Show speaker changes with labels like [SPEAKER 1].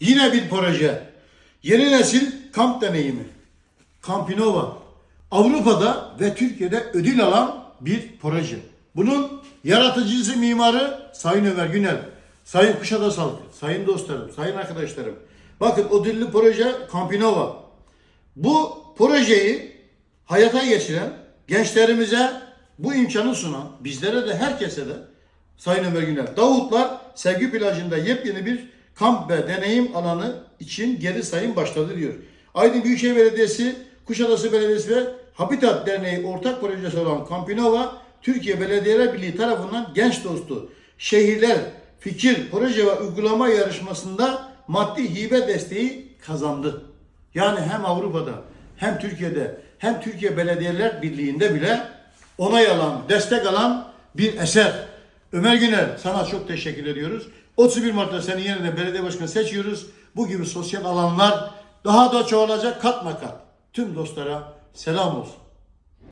[SPEAKER 1] Yine bir proje. Yeni nesil kamp deneyimi. Campinova. Avrupa'da ve Türkiye'de ödül alan bir proje. Bunun yaratıcısı mimarı Sayın Ömer Günel. Sayın Kuşadası halkı, sayın dostlarım, sayın arkadaşlarım. Bakın ödüllü proje Campinova. Bu projeyi hayata geçiren gençlerimize bu imkanı sunan, bizlere de herkese de Sayın Ömer Günel. Davutlar Sevgi Plajı'nda yepyeni bir kamp ve deneyim alanı için geri sayım başladı diyor. Aydın Büyükşehir Belediyesi, Kuşadası Belediyesi ve Habitat Derneği ortak projesi olan Campinova, Türkiye Belediyeler Birliği tarafından genç dostu şehirler fikir, proje ve uygulama yarışmasında maddi hibe desteği kazandı. Yani hem Avrupa'da hem Türkiye'de hem Türkiye Belediyeler Birliği'nde bile onay alan, destek alan bir eser. Ömer Güner sana çok teşekkür ediyoruz. 31 Mart'ta senin yerine belediye başkanı seçiyoruz. Bu gibi sosyal alanlar daha da çoğalacak katma kat. Tüm dostlara selam olsun.